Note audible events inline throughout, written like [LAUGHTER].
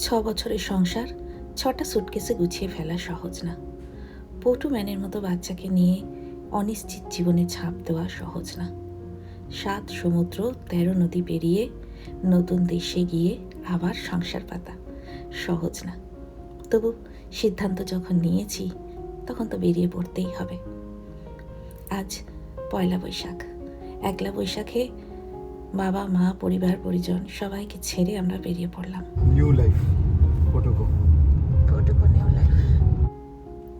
ছ বছরের সংসার, ছটা সুটকেসে গুছিয়ে ফেলা সহজ না। পটু ম্যানের মতো বাচ্চাকে নিয়ে অনিশ্চিত জীবনে ছাপ দেওয়া সহজ না। সাত সমুদ্র, তেরো নদী পেরিয়ে নতুন দেশে গিয়ে আবার সংসার পাতা সহজ না। তবু সিদ্ধান্ত যখন নিয়েছি, তখন তো বেরিয়ে পড়তেই হবে। আজ পয়লা বৈশাখ। একলা বৈশাখে বাবা, মা, পরিবার, পরিজন সবাইকে ছেড়ে আমরা বেরিয়ে পড়লাম। নিউ লাইফ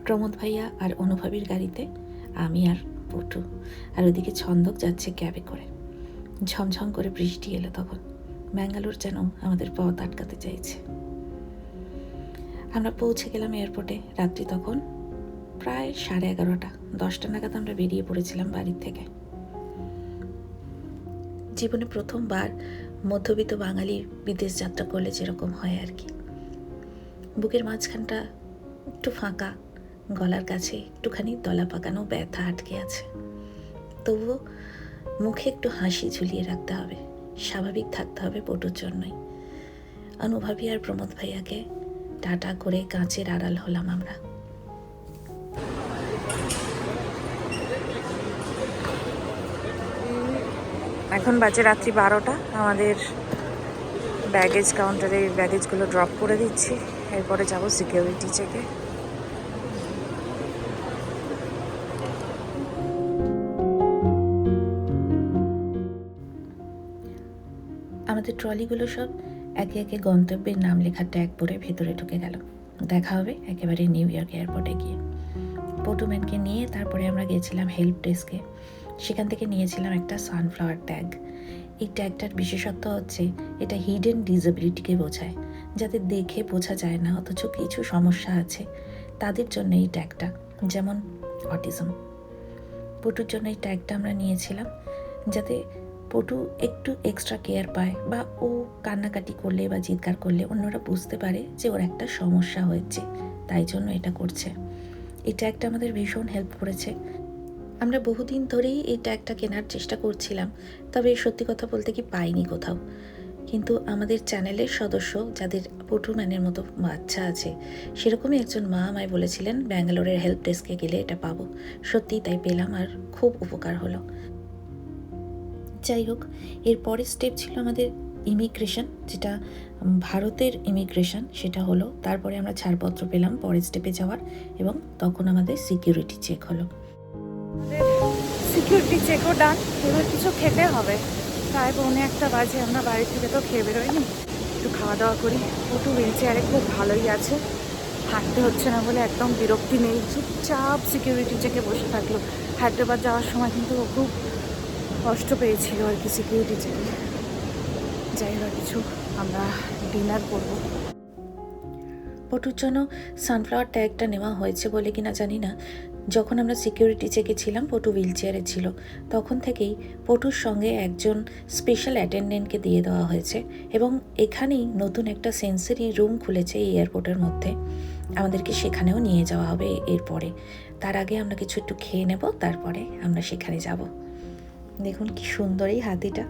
প্রমোদ ভাইয়া আর অনুভবীর গাড়িতে, আমি আর পটু। আর ওদিকে ছন্দক যাচ্ছে ক্যাবে করে। ঝমঝম করে বৃষ্টি এলো তখন। ব্যাঙ্গালোর যেন আমাদের পথ আটকাতে চাইছে। আমরা পৌঁছে গেলাম এয়ারপোর্টে। রাত্রি তখন প্রায় সাড়ে এগারোটা। দশটা নাগাদ আমরা বেরিয়ে পড়েছিলাম বাড়ির থেকে। জীবনে প্রথমবার মধ্যবিত্ত বাঙালি বিদেশ যাত্রা করলে যেরকম হয় আর কি। বুকের মাঝখানটা একটু ফাঁকা। গলার কাছে একটুখানি দলা পাকানো ব্যথা আটকে আছে। তবুও মুখে একটু হাসি ঝুলিয়ে রাখতে হবে। স্বাভাবিক থাকতে হবে পটুর জন্যই। অনুভবী আর প্রমোদ ভাইয়াকে টাটা করে কাঁচের আড়াল হলাম আমরা। এখন বাজে রাত্রি বারোটা। আমাদের ব্যাগেজ কাউন্টারে ব্যাগেজগুলো ড্রপ করে দিচ্ছি। এরপরে যাব সিকিউরিটি চেকে আমাদের ট্রলিগুলো সব একে একে গন্তব্যের নাম লেখা ট্যাগ পরে ভেতরে ঢুকে গেল। দেখা হবে একেবারে নিউ ইয়র্ক এয়ারপোর্টে গিয়ে। পটুম্যানকে নিয়ে তারপরে আমরা গিয়েছিলাম হেল্প ডেস্কে। সেখান থেকে নিয়েছিলাম একটা সানফ্লাওয়ার ট্যাগ। এই ট্যাগটার বিশেষত্ব হচ্ছে এটা হিডেন ডিসেবিলিটিকে বোঝায়, যাতে দেখে বোঝা যায় না, অথচ কিছু সমস্যা আছে তাদের জন্য এই ট্যাগটা, যেমন অটিজম। পটুর জন্য এই ট্যাগটা আমরা নিয়েছিলাম যাতে পটু একটু এক্সট্রা কেয়ার পায় বা ও কান্নাকাটি করলে বা চিৎকার করলে অন্যরা বুঝতে পারে যে ওর একটা সমস্যা হয়েছে, তাই জন্য এটা করছে। এটা একটা আমাদের ভীষণ হেল্প করেছে। আমরা বহুদিন ধরেই এই ট্যাগটা কেনার চেষ্টা করছিলাম, তবে সত্যি কথা বলতে কি পাইনি কোথাও। কিন্তু আমাদের চ্যানেলের সদস্য যাদের পটুম্যানের মতো বাচ্চা আছে, সেরকমই একজন মা আমায় বলেছিলেন, ব্যাঙ্গালোরের হেল্প ডেস্কে গেলে এটা পাবো। সত্যিই তাই পেলাম আর খুব উপকার হলো। যাই হোক, এর পরের স্টেপ ছিল আমাদের ইমিগ্রেশন যেটা ভারতের ইমিগ্রেশন সেটা হলো, তারপরে আমরা ছাড়পত্র পেলাম পরের স্টেপে যাওয়ার এবং তখন আমাদের সিকিউরিটি চেক হলো। সিকিউরিটি চেকও ডান এবার কিছু খেতে হবে। প্রায় পৌনে একটা বাজে, আমরা বাড়ি থেকে তো খেয়ে বেরোইনি। একটু খাওয়া দাওয়া করি। একটু হুইল চেয়ারে খুব ভালোই আছে। হাঁটতে হচ্ছে না বলে একদম বিরক্তি নেই। চুপচাপ সিকিউরিটি চেকে বসে থাকল। হায়দ্রাবাদ যাওয়ার সময় কিন্তু খুব কষ্ট পেয়েছিল আর কি সিকিউরিটি চেকে যাই হোক কিছু আমরা ডিনার করব। পটুর জন্য সানফ্লাওয়ার ট্যাগটা নেওয়া হয়েছে বলে কিনা জানি না। যখন আমরা সিকিউরিটি চেকে ছিলাম, পটু হুইল চেয়ারে ছিল। তখন থেকেই পটুর সঙ্গে একজন স্পেশাল অ্যাটেন্ডেন্টকে দিয়ে দেওয়া হয়েছে এবং এখানেই নতুন একটা সেন্সারি রুম খুলেছে এই এয়ারপোর্টের মধ্যে। আমাদেরকে সেখানেও নিয়ে যাওয়া হবে এরপরে। তার আগে আমরা কিছু একটু খেয়ে নেব, তারপরে আমরা সেখানে যাব। দেখুন কি সুন্দর এই হাতিটা।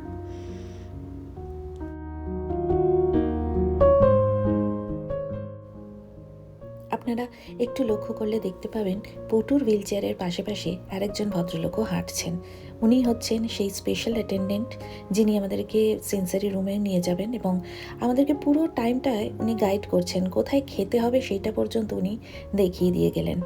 আপনারা একটু লক্ষ্য করলে দেখতে পাবেন, পটুর হুইল চেয়ারের পাশে পাশে আরেকজন ভদ্রলোকও হাঁটছেন। উনি হচ্ছেন সেই স্পেশাল অ্যাটেন্ডেন্ট যিনি আমাদেরকে সেন্সারি রুমে নিয়ে যাবেন এবং আমাদেরকে পুরো টাইমটায় উনি গাইড করছেন, কোথায় খেতে হবে সেইটা পর্যন্ত উনি দেখিয়ে দিয়ে গেলেন।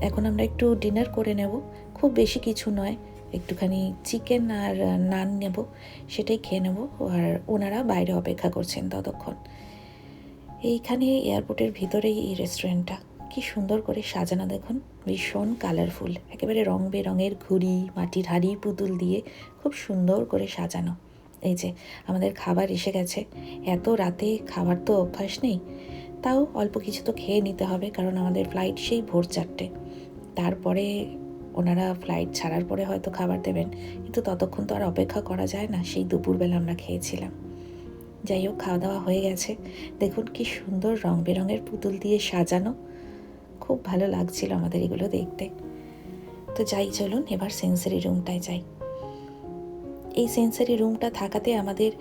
এখন আমরা একটু ডিনার করে নেব। খুব বেশি কিছু নয় একটুখানি চিকেন আর নান নেব, সেটাই খেয়ে নেব। আর ওনারা বাইরে অপেক্ষা করছেন ততক্ষণ। এইখানে এয়ারপোর্টের ভিতরেই এই রেস্টুরেন্টটা কি সুন্দর করে সাজানো দেখুন। ভীষণ কালারফুল একেবারে রং বেরঙের ঘুড়ি, মাটির হাড়ি, পুতুল দিয়ে খুব সুন্দর করে সাজানো। এই যে, আমাদের খাবার এসে গেছে। এত রাতে খাবার তো অভ্যাস নেই। তাও অল্প কিছু তো খেয়ে নিতে হবে, কারণ আমাদের ফ্লাইট সেই ভোর চারটে। তারপরে ওনারা ফ্লাইট ছাড়ার পরে হয়তো খাবার দেবেন, কিন্তু ততক্ষণ তো আর অপেক্ষা করা যায় না, সেই দুপুরবেলা আমরা খেয়েছিলাম। যাই হোক খাওয়া দাওয়া হয়ে গেছে। দেখুন কি সুন্দর রং বেরঙের পুতুল দিয়ে সাজানো। খুব ভালো লাগছিল আমাদের এগুলো দেখতে। তো যাই, চলুন এবার সেন্সারি রুমটায় যাই। এই সেন্সারি রুমটা থাকাতে আমাদের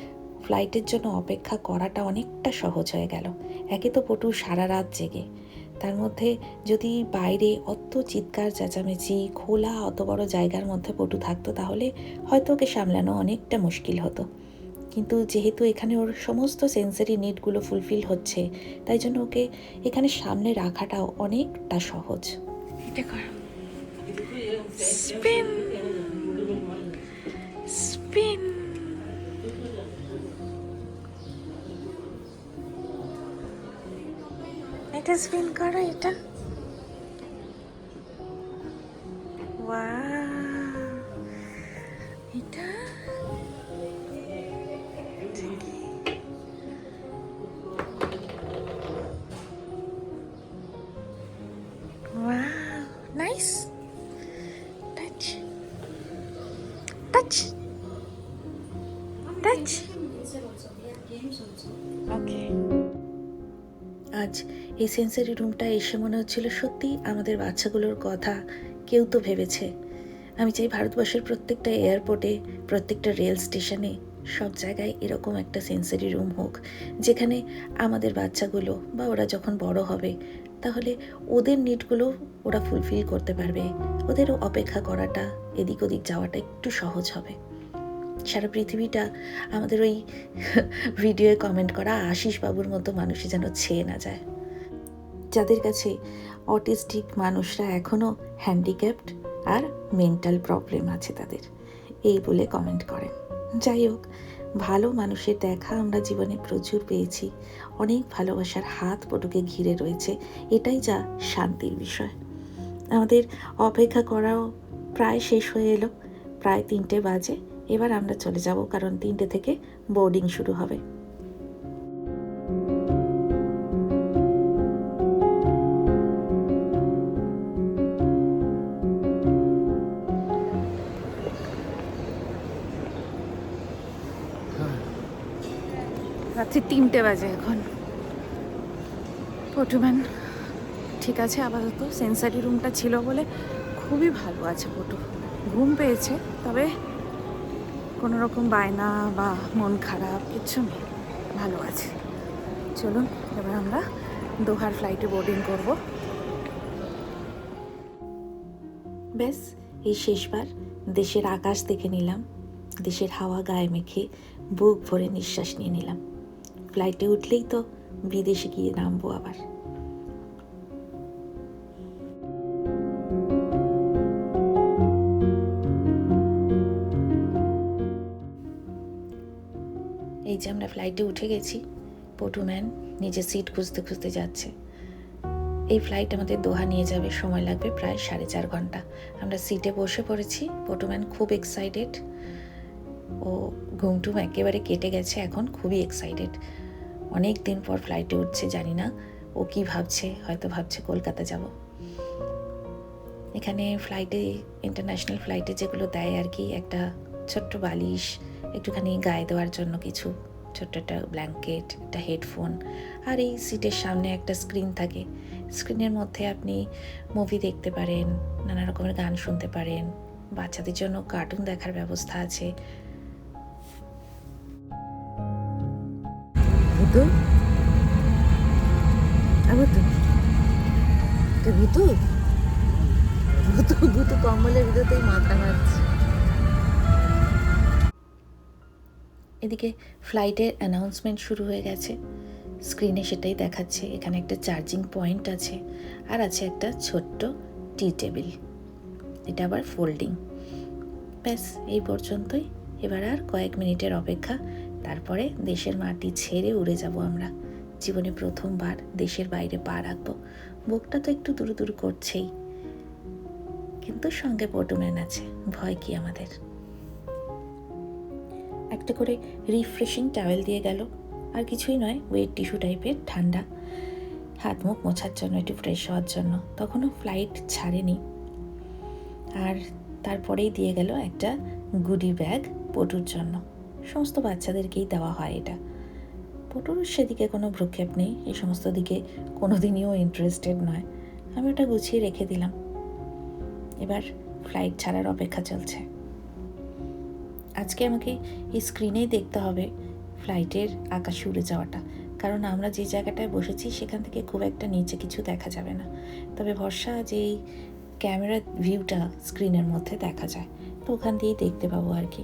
ফ্লাইটের জন্য অপেক্ষা করাটা অনেকটা সহজ হয়ে গেল। একে তো পটু সারা রাত জেগে। তার মধ্যে যদি বাইরে অত চিৎকার, চেঁচামেচি, খোলা অত বড় জায়গার মধ্যে পটু থাকতো তাহলে হয়তো ওকে সামলানো অনেকটা মুশকিল হতো। কিন্তু যেহেতু এখানে ওর সমস্ত সেন্সারি নিডগুলো ফুলফিল হচ্ছে, তাই জন্য ওকে এখানে সামনে রাখাটাও অনেকটা সহজ। এটা স্পিন স্পিন এটা বিন করো এটা। এই সেন্সারি রুমটা এসে মনে হচ্ছিল সত্যি আমাদের বাচ্চাগুলোর কথা কেউ তো ভেবেছে। আমি চাই ভারতবর্ষের প্রত্যেকটা এয়ারপোর্টে, প্রত্যেকটা রেল স্টেশনে সব জায়গায় এরকম একটা সেন্সারি রুম হোক, যেখানে আমাদের বাচ্চাগুলো বা ওরা যখন বড় হবে, তাহলে ওদের নিডগুলো ওরা ফুলফিল করতে পারবে। ওদেরও অপেক্ষা করাটা, এদিক ওদিক যাওয়াটা একটু সহজ হবে। সারা পৃথিবীটা আমাদের ওই [LAUGHS] ভিডিওয়ে কমেন্ট করা আশিস বাবুর মতো মানুষে যেন ছেয়ে না যায়। যাদের কাছে অটিস্টিক মানুষরা এখনও হ্যান্ডিক্যাপড আর মেন্টাল প্রবলেম আছে তাদের, এই বলে কমেন্ট করেন। যাই হোক, ভালো মানুষের দেখা আমরা জীবনে প্রচুর পেয়েছি। অনেক ভালোবাসার হাত পটুকে ঘিরে রয়েছে, এটাই যা শান্তির বিষয়। আমাদের অপেক্ষা করাও প্রায় শেষ হয়ে এলো। প্রায় তিনটে বাজে, এবার আমরা চলে যাব, কারণ তিনটে থেকে বোর্ডিং শুরু হবে। রাত্রি তিনটে বাজে এখন। পটুম্যান ঠিক আছে, আপাতত সেন্সারি রুমটা ছিল বলে খুবই ভালো আছে পটু। ঘুম পেয়েছে, তবে কোনো রকম বায়না বা মন খারাপ কিচ্ছু নেই, ভালো আছে। চলুন, এবার আমরা দোহার ফ্লাইটে বোর্ডিং করব। ব্যাস, এই শেষবার দেশের আকাশ দেখে নিলাম, দেশের হাওয়া গায়ে মেখে বুক ভরে নিঃশ্বাস নিয়ে নিলাম। ফ্লাইটে উঠলেই তো বিদেশে গিয়ে নামবো আবার। এই যে আমরা ফ্লাইটে উঠে গেছি পটুম্যান নিজের সিট খুঁজতে খুঁজতে যাচ্ছে। এই ফ্লাইট আমাদের দোহা নিয়ে যাবে, সময় লাগবে প্রায় সাড়ে চার ঘণ্টা। আমরা সিটে বসে পড়েছি পটুম্যান খুব এক্সাইটেড ও ঘুমটুম একেবারে কেটে গেছে, এখন খুবই এক্সাইটেড অনেক দিন পর ফ্লাইটে উঠছে, জানি না ও কি ভাবছে, হয়তো ভাবছে কলকাতা যাব। এখানে ফ্লাইটে ইন্টারন্যাশনাল ফ্লাইটে যেগুলো দেয় আর কি একটা ছোট্ট বালিশ, একটুখানি গায়ে দেওয়ার জন্য কিছু, ছোট্ট একটা ব্ল্যাঙ্কেট একটা হেডফোন আর এই সিটের সামনে একটা স্ক্রিন থাকে। স্ক্রিনের মধ্যে আপনি মুভি দেখতে পারেন, নানা রকমের গান শুনতে পারেন, বাচ্চাদের জন্য কার্টুন দেখার ব্যবস্থা আছে ভূতু ভূতু এটা ভূতু? ভূতু ভূতু কম্বলের ভিতরতেই মাথা মারছে এদিকে ফ্লাইটের অ্যানাউন্সমেন্ট শুরু হয়ে গেছে। স্ক্রিনে সেটাই দেখাচ্ছে। এখানে একটা চার্জিং পয়েন্ট আছে আর আছে একটা ছোট্ট টি টেবিল এটা আবার ফোল্ডিং ব্যাস, এই পর্যন্তই। এবার আর কয়েক মিনিটের অপেক্ষা তারপরে দেশের মাটি ছেড়ে উড়ে যাব আমরা। জীবনে প্রথমবার দেশের বাইরে পা রাখব। বুকটা তো একটু দূর দূর করছেই। কিন্তু সঙ্গে পটুম্যান আছে, ভয় কি আমাদের? একটা করে রিফ্রেশিং টাওয়েল দিয়ে গেল। আর কিছুই নয় ওয়েট টিস্যু টাইপের ঠান্ডা। হাত মুখ মোছার জন্য, একটু ফ্রেশ হওয়ার জন্য। তখনও ফ্লাইট ছাড়েনি। আর তারপরেই দিয়ে গেল একটা গুডি ব্যাগ পটুর জন্য। সমস্ত বাচ্চাদেরকেই দেওয়া হয় এটা। পটুর সেদিকে কোনো ভ্রুক্ষেপ নেই, এই সমস্ত দিকে কোনো দিনইও ইন্টারেস্টেড নয়। আমি ওটা গুছিয়ে রেখে দিলাম। এবার ফ্লাইট ছাড়ার অপেক্ষা চলছে। আজকে আমাকে এই স্ক্রিনেই দেখতে হবে ফ্লাইটের আকাশে উড়ে যাওয়াটা। কারণ আমরা যে জায়গাটায় বসেছি সেখান থেকে খুব একটা নিচে কিছু দেখা যাবে না। তবে ভরসা যেই ক্যামেরার ভিউটা স্ক্রিনের মধ্যে দেখা যায়। তো ওখান দিয়েই দেখতে পাবো আর কি।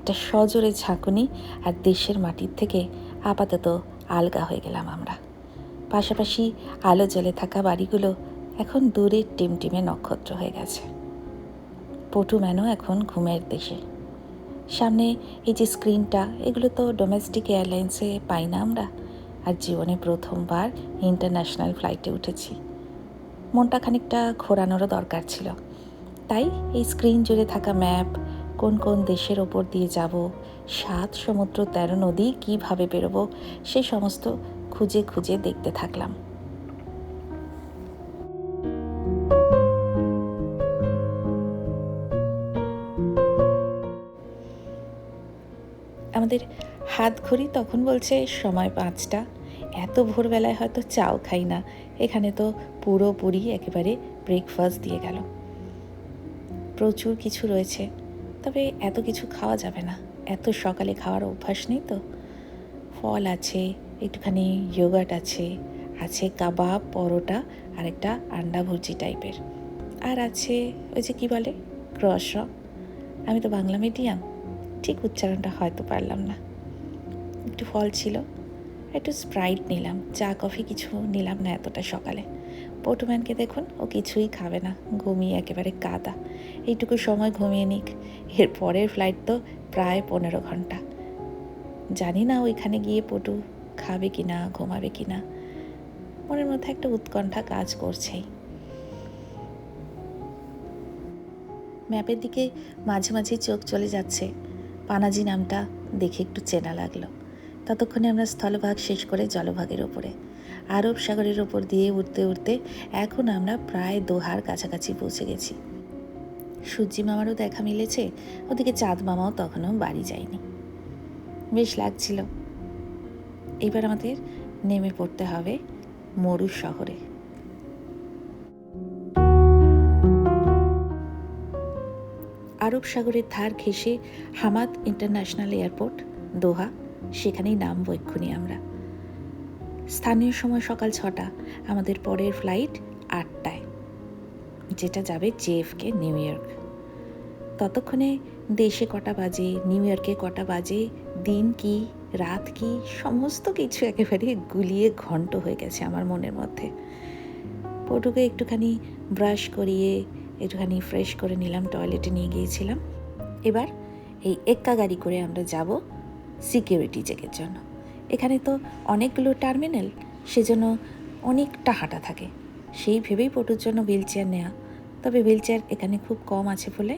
একটা সজোরে ঝাঁকুনি আর দেশের মাটির থেকে আপাতত আলগা হয়ে গেলাম আমরা। পাশাপাশি আলো জ্বলে থাকা বাড়িগুলো এখন দূরের টিমটিমে নক্ষত্র হয়ে গেছে। পটু ম্যানও এখন ঘুমের দেশে। সামনে এই যে স্ক্রিনটা, এগুলো তো ডোমেস্টিক এয়ারলাইন্সে পাই না আমরা। আর জীবনে প্রথমবার ইন্টারন্যাশনাল ফ্লাইটে উঠেছি। মনটা খানিকটা ঘোরানোরও দরকার ছিল। তাই এই স্ক্রিন জুড়ে থাকা ম্যাপ কোন কোন দেশের ওপর দিয়ে যাব, সাত সমুদ্র, তেরো নদী কীভাবে বেরোবো সে সমস্ত খুঁজে খুঁজে দেখতে থাকলাম। আমাদের হাত ঘড়ি তখন বলছে সময় পাঁচটা। এত ভোরবেলায় হয়তো চাও খাই না। এখানে তো পুরোপুরি একেবারে ব্রেকফাস্ট দিয়ে গেল। প্রচুর কিছু রয়েছে। তবে এত কিছু খাওয়া যাবে না। এত সকালে খাওয়ার অভ্যাস নেই তো। ফল আছে, একটুখানি ইয়োগার্ট আছে আছে কাবাব, পরোটা আর একটা আন্ডা ভুর্জি টাইপের আর আছে ওই যে কী বলে? ক্রস আমি তো বাংলা মিডিয়াম ঠিক উচ্চারণটা হয়তো পারলাম না। একটু ফল ছিল, একটু স্প্রাইট নিলাম, চা কফি কিছু নিলাম না এতটা সকালে। পটুম্যানকে দেখুন, ও কিছুই খাবে না, ঘুমিয়ে একেবারে কাদা। এইটুকু সময় ঘুমিয়ে নিক, এর পরের ফ্লাইট তো প্রায় পনেরো ঘণ্টা। জানি না ওইখানে গিয়ে পটু খাবে কি না ঘুমাবে কি না মনের মধ্যে একটা উৎকণ্ঠা কাজ করছেই। ম্যাপের দিকে মাঝে মাঝে চোখ চলে যাচ্ছে। পানাজি নামটা দেখে একটু চেনা লাগল। ততক্ষণে আমরা স্থলভাগ শেষ করে জলভাগের ওপরে। আরব সাগরের ওপর দিয়ে উঠতে উঠতে এখন আমরা প্রায় দোহার কাছাকাছি পৌঁছে গেছি। সূর্যি মামারও দেখা মিলেছে, ওদিকে চাঁদ মামাও তখনও বাড়ি যায়নি। বেশ লাগছিল। এবার আমাদের নেমে পড়তে হবে মরু শহরে। আরব সাগরের ধার ঘেঁষে হামাদ ইন্টারন্যাশনাল এয়ারপোর্ট, দোহা, সেখানেই নামবো এক্ষুনি আমরা। স্থানীয় সময় সকাল ছটা, আমাদের পরের ফ্লাইট আটটায়। যেটা যাবে জেএফকে নিউ ইয়র্ক ততক্ষণে দেশে কটা বাজে নিউ ইয়র্কে কটা বাজে, দিন কি, রাত কি, সমস্ত কিছু একেবারে গুলিয়ে ঘন্ট হয়ে গেছে আমার মনের মধ্যে। পটুকে একটুখানি ব্রাশ করিয়ে, একটুখানি ফ্রেশ করে নিলাম টয়লেটে নিয়ে গিয়েছিলাম। এবার এই এক্কা গাড়ি করে আমরা যাব সিকিউরিটি চেকের জন্য। এখানে তো অনেকগুলো টার্মিনাল, সেজন্য অনেকটা হাঁটা থাকে। সেই ভেবেই পটুর জন্য হুইল নেওয়া তবে হুইল এখানে খুব কম আছে বলে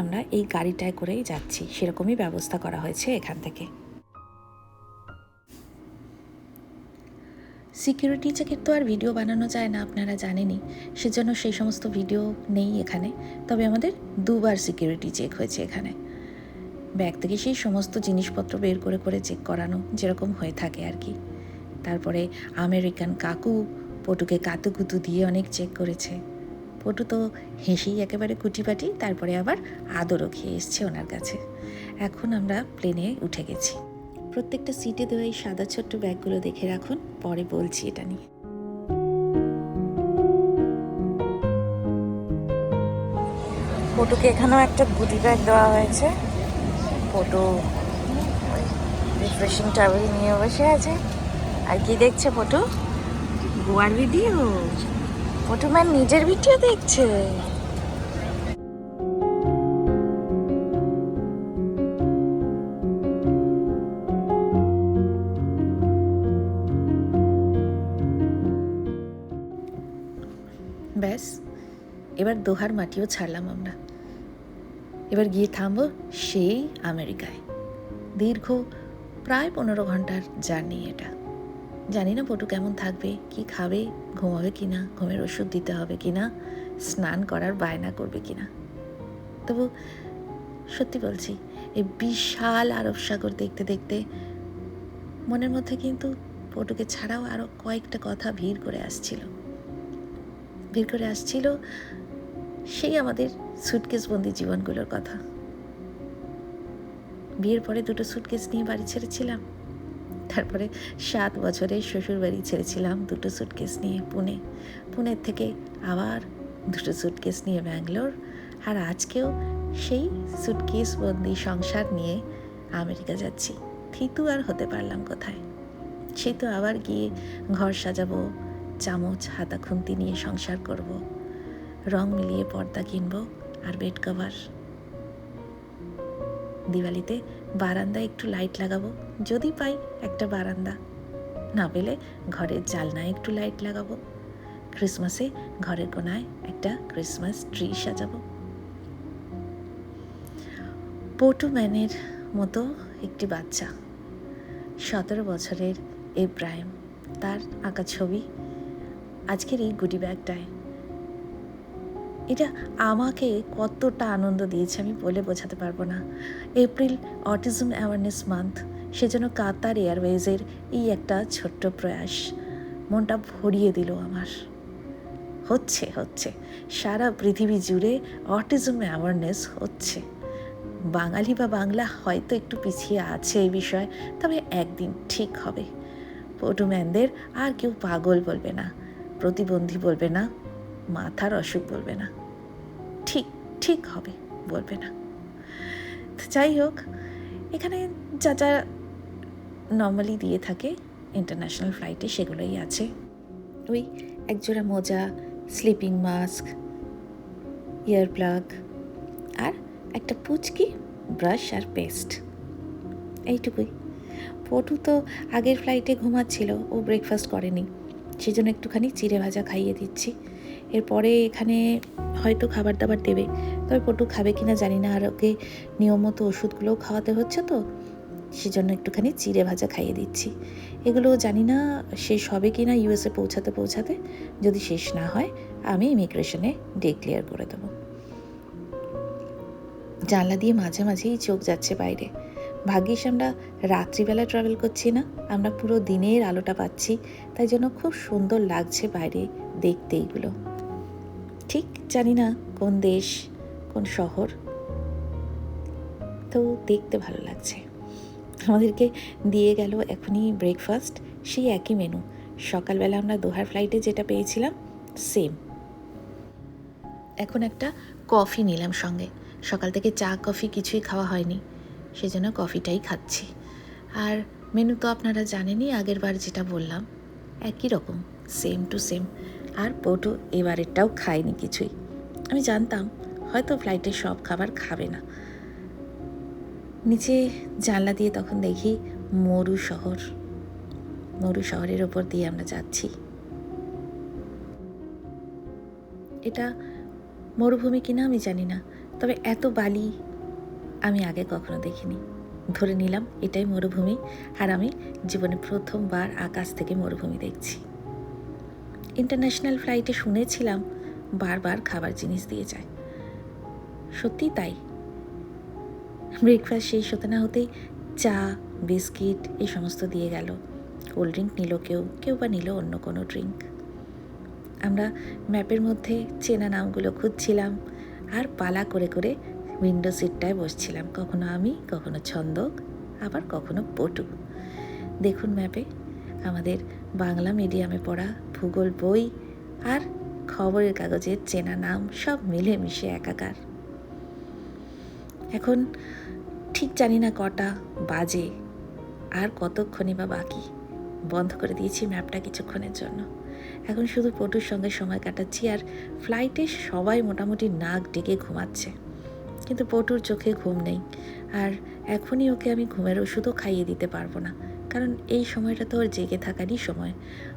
আমরা এই গাড়িটায় করেই যাচ্ছি। সেরকমই ব্যবস্থা করা হয়েছে এখান থেকে। সিকিউরিটি চেকের তো আর ভিডিও বানানো যায় না, আপনারা জানেনই। সেজন্য সেই সমস্ত ভিডিও নেই এখানে। তবে আমাদের দুবার সিকিউরিটি চেক হয়েছে এখানে। ব্যাগ থেকে সেই সমস্ত জিনিসপত্র বের করে করে চেক করানো, যেরকম হয়ে থাকে আর কি। তারপরে আমেরিকান কাকু পটুকে কাতুকুতু দিয়ে অনেক চেক করেছে। পটু তো হেসেই একেবারে কুটিপাটি, তারপরে আবার আদরও খেয়ে এসছে ওনার কাছে। এখন আমরা প্লেনে উঠে গেছি। প্রত্যেকটা সিটে দেওয়া এই সাদা ছোট্ট ব্যাগগুলো দেখে রাখুন, পরে বলছি এটা নিয়ে। পটুকে এখানেও একটা গুটি ব্যাগ দেওয়া হয়েছে। পটু রিফ্রেশিং ট্রাভেল নিয়ে বসে আছে। আর কি দেখছে ফটো? গোয়ার ভিডিও ফটো ম্যান নিজের ভিডিও দেখছে। ব্যাস এবার দোহার মাটিও ছাড়লাম আমরা। এবার গিয়ে থামবো সেই আমেরিকায়। দীর্ঘ প্রায় পনেরো ঘণ্টার জার্নি এটা। জানি না পটু কেমন থাকবে, কি খাবে, ঘুমাবে কি না ঘুমের ওষুধ দিতে হবে কি না স্নান করার বায়না করবে কি না তবু সত্যি বলছি এই বিশাল আরব সাগর দেখতে দেখতে মনের মধ্যে কিন্তু পটুকে ছাড়াও আরও কয়েকটা কথা ভিড় করে আসছিল। ভিড় করে আসছিল সেই আমাদের সুটকেসবন্দি জীবনগুলোর কথা। বিয়ের পরে দুটো সুটকেস নিয়ে বাড়ি ছেড়েছিলাম। তারপরে সাত বছরে শ্বশুর বাড়ি ছেড়েছিলাম দুটো সুটকেস নিয়ে পুনে। পুনের থেকে আবার দুটো সুটকেস নিয়ে ব্যাঙ্গালোর। আর আজকেও সেই সুটকেস বন্দি সংসার নিয়ে আমেরিকা যাচ্ছি। থিতু আর হতে পারলাম কোথায়? সে তো আবার গিয়ে ঘর সাজাবো, চামচ, হাতা, খুন্তি নিয়ে সংসার করব। রং মিলিয়ে পর্দা কিনবো আর বেড কভার দিওয়ালিতে বারান্দায় একটু লাইট লাগাবো, যদি পাই একটা বারান্দা। না পেলে ঘরের জালনায় একটু লাইট লাগাবো। ক্রিসমাসে ঘরের কোনায় একটা ক্রিসমাস ট্রি সাজাবো। পটু ম্যানের মতো একটি বাচ্চা, সতেরো বছরের এব্রাহিম তার আঁকা ছবি আজকের এই গুডি ব্যাগটায় এটা আমাকে কতটা আনন্দ দিয়েছে আমি বলে বোঝাতে পারব না। এপ্রিল অটিজম অ্যাওয়ারনেস মান্থ সেজন্য কাতার এয়ারওয়েজের এই একটা ছোট্ট প্রয়াস। মনটা ভরিয়ে দিল আমার। হচ্ছে হচ্ছে। সারা পৃথিবী জুড়ে অটিজম অ্যাওয়ারনেস হচ্ছে। বাঙালি বা বাংলা হয়তো একটু পিছিয়ে আছে এই বিষয়ে, তবে একদিন ঠিক হবে। পটুম্যানদের আর কেউ পাগল বলবে না। প্রতিবন্ধী বলবে না। মাথার অসুখ বলবে না। ঠিক ঠিক হবে, বলবে না। তো যাই হোক, এখানে যা যা নর্মালি দিয়ে থাকে ইন্টারন্যাশনাল ফ্লাইটে সেগুলোই আছে। ওই একজোড়া মোজা স্লিপিং মাস্ক ইয়ার প্লাগ আর একটা পুচকি ব্রাশ আর পেস্ট এইটুকুই। পটু তো আগের ফ্লাইটে ঘুমাচ্ছিল, ও ব্রেকফাস্ট করেনি। সেজন্য একটুখানি চিড়ে ভাজা খাইয়ে দিচ্ছি। এরপরে এখানে হয়তো খাবার দাবার দেবে। তবে পটু খাবে কিনা জানি না। আর ওকে নিয়ম মতো ওষুধগুলোও খাওয়াতে হচ্ছে তো। সেজন্য একটুখানি চিড়ে ভাজা খাইয়ে দিচ্ছি। এগুলো জানি না শেষ হবে কি না ইউএসএ পৌঁছাতে পৌঁছাতে। যদি শেষ না হয়, আমি ইমিগ্রেশনে ডিক্লেয়ার করে দেবো। জানলা দিয়ে মাঝে মাঝেই চোখ যাচ্ছে বাইরে। ভাগ্যিস আমরা রাত্রিবেলা ট্রাভেল করছি না। আমরা পুরো দিনের আলোটা পাচ্ছি। তাই জন্য খুব সুন্দর লাগছে বাইরে দেখতে এইগুলো ঠিক জানি না কোন দেশ, কোন শহর। তো দেখতে ভালো লাগছে। আমাদেরকে দিয়ে গেল এখনই ব্রেকফাস্ট সেই একই মেনু সকালবেলা আমরা দোহার ফ্লাইটে যেটা পেয়েছিলাম সেম এখন একটা কফি নিলাম সঙ্গে। সকাল থেকে চা কফি কিছুই খাওয়া হয়নি, সেজন্য কফিটাই খাচ্ছি। আর মেনু তো আপনারা জানেনই, আগের বার যেটা বললাম, একই রকম সেম টু সেম আর পটু এবারেরটাও খায়নি কিছুই। আমি জানতাম হয়তো ফ্লাইটে সব খাবার খাবে না। নিচে জানলা দিয়ে তখন দেখি মরু শহর। মরু শহরের ওপর দিয়ে আমরা যাচ্ছি। এটা মরুভূমি কিনা আমি জানি না, তবে এত বালি আমি আগে কখনো দেখিনি। ধরে নিলাম এটাই মরুভূমি, আর আমি জীবনে প্রথমবার আকাশ থেকে মরুভূমি দেখছি। ইন্টারন্যাশনাল ফ্লাইটে শুনেছিলাম বারবার খাবার জিনিস দিয়ে যায়। সত্যি তাই। ব্রেকফাস্ট শেষ হতে না হতেই চা, বিস্কিট এই সমস্ত দিয়ে গেল। কোল্ড ড্রিঙ্ক নিল কেউ কেউ বা নিল অন্য কোনো ড্রিঙ্ক। আমরা ম্যাপের মধ্যে চেনা নামগুলো খুঁজছিলাম আর পালা করে করে উইন্ডো সিটটায় বসছিলাম। কখনো আমি, কখনো ছন্দক, আবার কখনো পটু। দেখুন ম্যাপে আমাদের বাংলা মিডিয়ামে পড়া ভূগোল বই আর খবরের কাগজের চেনা নাম সব মিলেমিশে একাকার। এখন ঠিক জানি না কটা বাজে আর কতক্ষণই বা বাকি। বন্ধ করে দিয়েছি ম্যাপটা কিছুক্ষণের জন্য। এখন শুধু পটুর সঙ্গে সময় কাটাচ্ছি আর ফ্লাইটে সবাই মোটামুটি নাক ডেকে ঘুমাচ্ছে। কিন্তু পটুর চোখে ঘুম নেই আর এখনই ওকে আমি ঘুমের ওষুধও খাইয়ে দিতে পারব না। কারণ এই সময়টা তো ওর জেগে থাকারই সময়।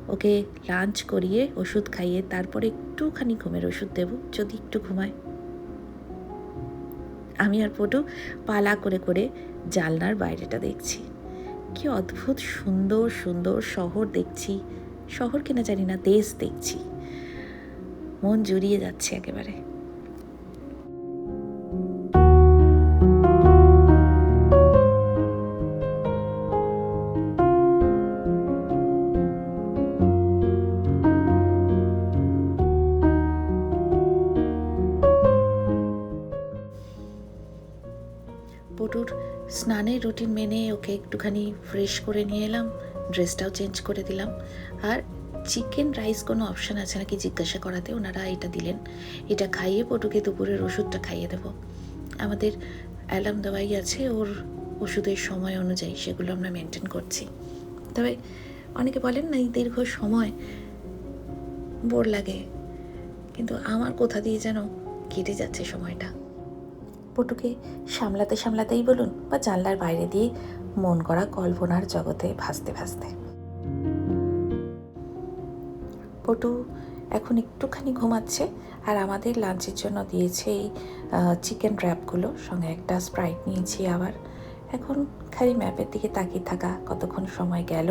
ওকে লাঞ্চ করিয়ে ওষুধ খাইয়ে তারপরে একটুখানি ঘুমের ওষুধ দেব, যদি একটু ঘুমায়। আমি আর পটু পালা করে করে জালনার বাইরেটা দেখছি। কি অদ্ভুত সুন্দর সুন্দর শহর দেখছি। শহর কিনা জানি না, দেশ দেখছি। মন জুড়িয়ে যাচ্ছে একেবারে। একটুখানি ফ্রেশ করে নিয়ে এলাম ড্রেসটাও চেঞ্জ করে দিলাম। আর চিকেন রাইস কোনো অপশান আছে নাকি জিজ্ঞাসা করাতে? ওনারা এটা দিলেন। এটা খাইয়ে পটুকে দুপুরের ওষুধটা খাইয়ে দেবো। আমাদের অ্যালার্ম দেওয়াই আছে, ওর ওষুধের সময় অনুযায়ী সেগুলো আমরা মেনটেন করছি। তবে অনেকে বলেন না, এই দীর্ঘ সময় বোর লাগে। কিন্তু আমার কোথা দিয়ে যেন কেটে যাচ্ছে সময়টা। পটুকে সামলাতে সামলাতেই বলুন বা জানলার বাইরে দিয়ে মন করা কল্পনার জগতে ভাসতে ভাসতে। পটু এখন একটুখানি ঘুমাচ্ছে আর আমাদের লাঞ্চের জন্য দিয়েছে এই চিকেন র্যাপগুলো সঙ্গে একটা স্প্রাইট নিয়েছি আবার। এখন খালি ম্যাপের দিকে তাকিয়ে থাকা, কতক্ষণ সময় গেল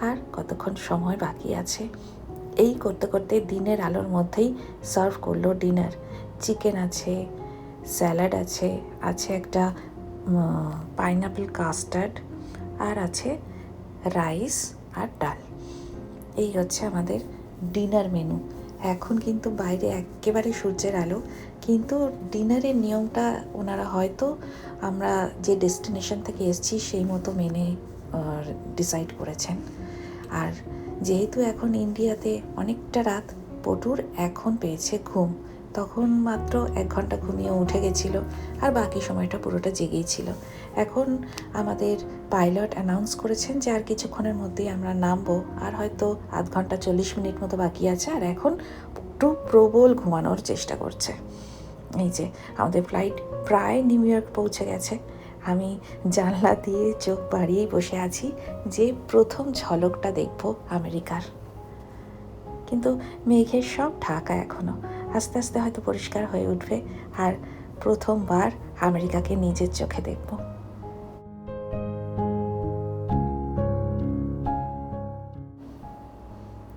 আর কতক্ষণ সময় বাকি আছে। এই করতে করতে দিনের আলোর মধ্যেই সার্ভ করল ডিনার চিকেন আছে স্যালাড আছে আছে একটা পাইনাপেল কাস্টার্ড আর আছে রাইস আর ডাল। এই হচ্ছে আমাদের ডিনার মেনু এখন কিন্তু বাইরে একেবারে সূর্যের আলো, কিন্তু ডিনারের নিয়মটা ওনারা হয়তো আমরা যে ডেস্টিনেশন থেকে এসেছি সেই মতো মেনে ডিসাইড করেছেন। আর যেহেতু এখন ইন্ডিয়াতে অনেকটা রাত পটুর এখন পেয়েছে ঘুম। তখন মাত্র এক ঘণ্টা ঘুমিয়ে উঠে গেছিল আর বাকি সময়টা পুরোটা জেগেই ছিল। এখন আমাদের পাইলট অ্যানাউন্স করেছেন যে আর কিছুক্ষণের মধ্যেই আমরা নামবো আর হয়তো আধ ঘণ্টা চল্লিশ মিনিট মতো বাকি আছে আর এখন একটু প্রবল ঘুমানোর চেষ্টা করছে। এই যে আমাদের ফ্লাইট প্রায় নিউ ইয়র্ক পৌঁছে গেছে। আমি জানলা দিয়ে চোখ বাড়িয়েই বসে আছি যে প্রথম ঝলকটা দেখব আমেরিকার। কিন্তু মেঘের সব ঢাকা এখনও। আস্তে আস্তে হয়তো পরিষ্কার হয়ে উঠবে আর প্রথমবার আমেরিকাকে নিজের চোখে দেখব।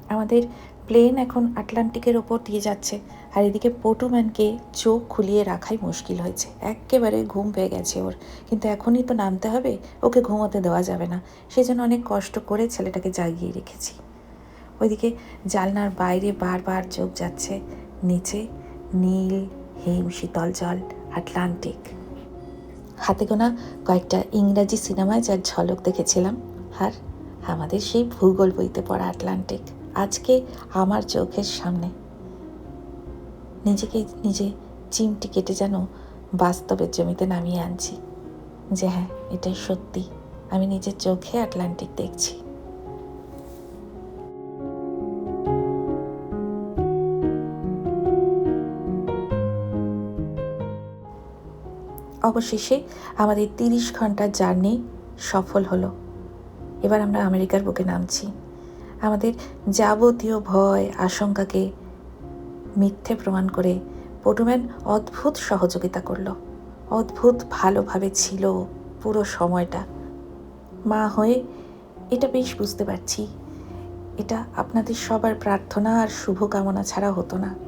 আমাদের প্লেন এখন আটলান্টিকের ওপর দিয়ে যাচ্ছে আর এদিকে পটুম্যানকে চোখ খুলিয়ে রাখাই মুশকিল হয়েছে। একেবারে ঘুম পেয়ে গেছে ওর। কিন্তু এখনই তো নামতে হবে, ওকে ঘুমোতে দেওয়া যাবে না। সেজন্য অনেক কষ্ট করে ছেলেটাকে জাগিয়ে রেখেছি। ওইদিকে জালনার বাইরে বারবার চোখ যাচ্ছে। নিচে নীল, হিম, শীতল জল, আটলান্টিক। হাতে গোনা কয়েকটা ইংরাজি সিনেমায় যার ঝলক দেখেছিলাম, আর আমাদের সেই ভূগোল বইতে পড়া আটলান্টিক। আজকে আমার চোখের সামনে। নিজেকে নিজে চিমটি কেটে যেন বাস্তবের জমিতে নামিয়ে আনছি। যে হ্যাঁ এটাই সত্যি। আমি নিজের চোখে আটলান্টিক দেখছি। অবশেষে আমাদের তিরিশ ঘণ্টার জার্নি সফল হলো। এবার আমরা আমেরিকার বুকে নামছি। আমাদের যাবতীয় ভয়, আশঙ্কাকে মিথ্যে প্রমাণ করে পটুম্যান অদ্ভুত সহযোগিতা করল। অদ্ভুত ভালোভাবে ছিল পুরো সময়টা। মা হয়ে এটা বেশ বুঝতে পারছি। এটা আপনাদের সবার প্রার্থনা আর শুভকামনা ছাড়া হতো না।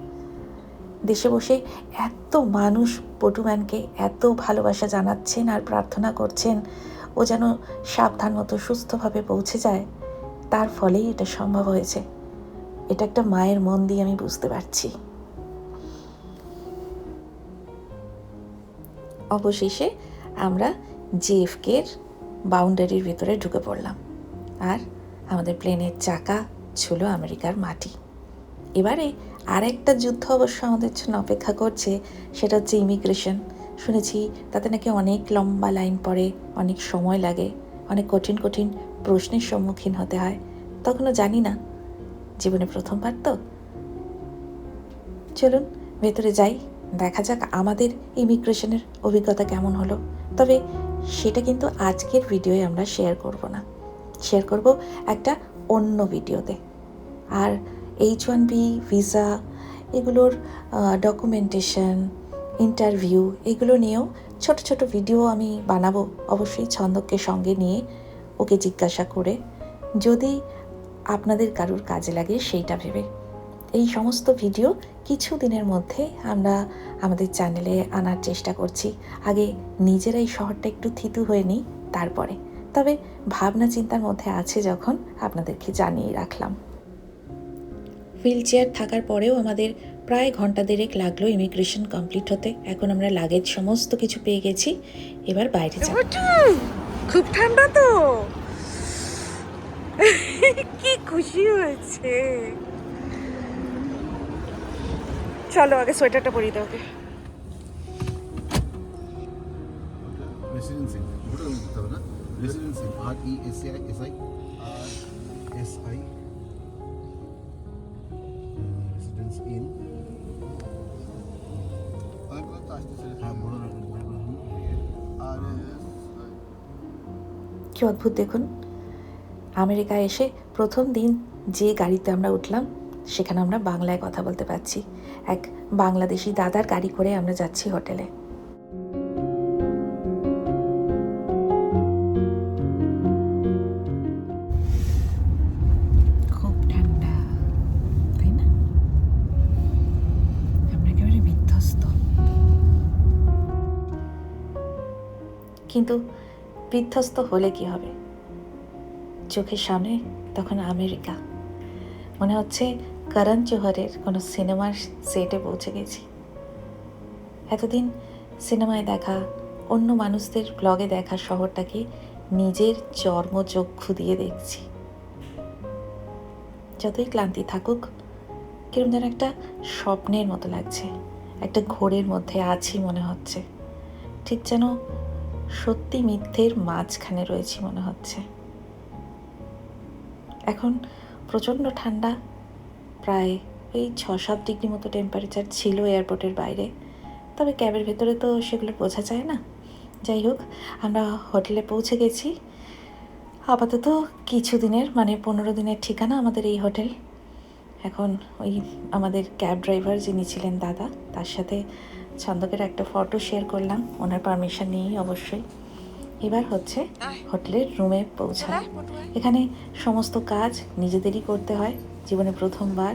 দেশে বসে এত মানুষ পটুম্যানকে এত ভালোবাসা জানাচ্ছেন আর প্রার্থনা করছেন, ও যেন সাবধান মতো সুস্থভাবে পৌঁছে যায়, তার ফলেই এটা সম্ভব হয়েছে। এটা একটা মায়ের মন দিয়ে আমি বুঝতে পারছি। অবশেষে আমরা জেএফকের বাউন্ডারির ভিতরে ঢুকে পড়লাম আর আমাদের প্লেনের চাকা ছিল আমেরিকার মাটি। এবারে আর একটা যুদ্ধ অবশ্য আমাদের জন্য অপেক্ষা করছে, সেটা হচ্ছে ইমিগ্রেশন শুনেছি তাতে নাকি অনেক লম্বা লাইন পড়ে, অনেক সময় লাগে, অনেক কঠিন কঠিন প্রশ্নের সম্মুখীন হতে হয়। তখনও জানি না, জীবনে প্রথমবার তো। চলুন, ভেতরে যাই, দেখা যাক আমাদের ইমিগ্রেশনের অভিজ্ঞতা কেমন হলো। তবে সেটা কিন্তু আজকের ভিডিওয়ে আমরা শেয়ার করব না। শেয়ার করব একটা অন্য ভিডিওতে। আর এইচ ওয়ান বি ভিসা এগুলোর ডকুমেন্টেশন ইন্টারভিউ এগুলো নিয়েও ছোট ছোট ভিডিও আমি বানাবো। অবশ্যই ছন্দককে সঙ্গে নিয়ে ওকে জিজ্ঞাসা করে যদি আপনাদের কারুর কাজে লাগে সেইটা ভেবে। এই সমস্ত ভিডিও কিছু দিনের মধ্যে আমরা আমাদের চ্যানেলে আনার চেষ্টা করছি। আগে নিজেরাই শহরটা একটু থিতু হয়ে নিই, তারপরে। তবে ভাবনা চিন্তার মধ্যে আছে যখন আপনাদেরকে জানিয়ে রাখলাম। হুইল চেয়ার থাকার পরেও আমাদের প্রায় ঘণ্টা দেড়েক লাগল ইমিগ্রেশন কমপ্লিট হতে। এখন আমরা লাগেজ সমস্ত কিছু পেয়ে গেছি। এবার বাইরে যাব। খুব ঠান্ডা তো। কি খুশি হয়েছে। চলো আগে সোয়েটারটা পরিয়ে দাও ওকে। Residency R E S I S I R S I in. কি অদ্ভুত দেখুন। আমেরিকায় এসে প্রথম দিন যে গাড়িতে আমরা উঠলাম সেখানে আমরা বাংলায় কথা বলতে পারছি। এক বাংলাদেশি দাদার গাড়ি করে আমরা যাচ্ছি হোটেলে। কিন্তু বিধ্বস্ত হলে কি হবে? চোখের সামনে তখন আমেরিকা। মনে হচ্ছে করণ জোহরের কোনো সিনেমার সেটে পৌঁছে গেছি। এতদিন সিনেমায় দেখা, অন্য মানুষদের ব্লগে দেখা শহরটাকে নিজের চর্মচক্ষু দিয়ে দেখছি। যতই ক্লান্তি থাকুক কিরম যেন একটা স্বপ্নের মতো লাগছে। একটা ঘোরের মধ্যে আছি মনে হচ্ছে। ঠিক যেন সত্যি মিথ্যের মাঝখানে রয়েছি মনে হচ্ছে। এখন প্রচণ্ড ঠান্ডা, প্রায় এই ছ সাত ডিগ্রি মতো টেম্পারেচার ছিল এয়ারপোর্টের বাইরে। তবে ক্যাবের ভেতরে তো সেগুলো বোঝা যায় না। যাই হোক, আমরা হোটেলে পৌঁছে গেছি। আপাতত কিছু দিনের মানে পনেরো দিনের ঠিকানা আমাদের এই হোটেল এখন ওই আমাদের ক্যাব ড্রাইভার যিনি ছিলেন দাদা, তার সাথে ছন্দকের একটা ফটো শেয়ার করলাম ওনার পারমিশন নিয়েই অবশ্যই। এবার হচ্ছে হোটেলের রুমে পৌঁছানো। এখানে সমস্ত কাজ নিজেদেরই করতে হয়। জীবনে প্রথমবার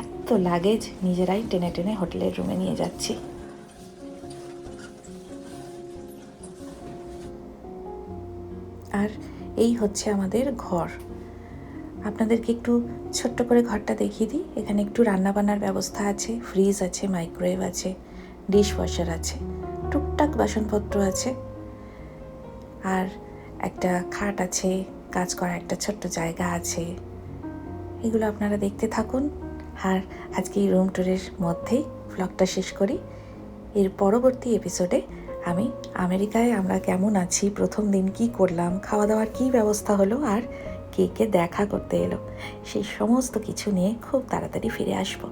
এত লাগেজ নিজেরাই টেনে টেনে হোটেলের রুমে নিয়ে যাচ্ছি। আর এই হচ্ছে আমাদের ঘর। আপনাদেরকে একটু ছোট্ট করে ঘরটা দেখিয়ে দিই। এখানে একটু রান্নাবান্নার ব্যবস্থা আছে ফ্রিজ আছে মাইক্রোওয়েভ আছে। ডিশ ওয়াশার আছে, টুকটাক বাসনপত্র আছে আর একটা খাট আছে, কাজ করার একটা ছোট্ট জায়গা আছে। এগুলো আপনারা দেখতে থাকুন। আর আজকে এই রুম ট্যুরের মধ্যেই ব্লগটা শেষ করি। এর পরবর্তী এপিসোডে আমি আমেরিকায় আমরা কেমন আছি, প্রথম দিন কি করলাম খাওয়া দাওয়ার কি ব্যবস্থা হলো আর কে কে দেখা করতে এলো, সেই সমস্ত কিছু নিয়ে খুব তাড়াতাড়ি ফিরে আসব।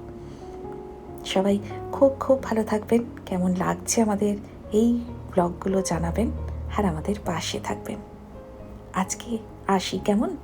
সবাই খুব খুব ভালো থাকবেন। কেমন লাগছে আমাদের এই ব্লগগুলো জানাবেন আর আমাদের পাশে থাকবেন। আজকে আসি, কেমন?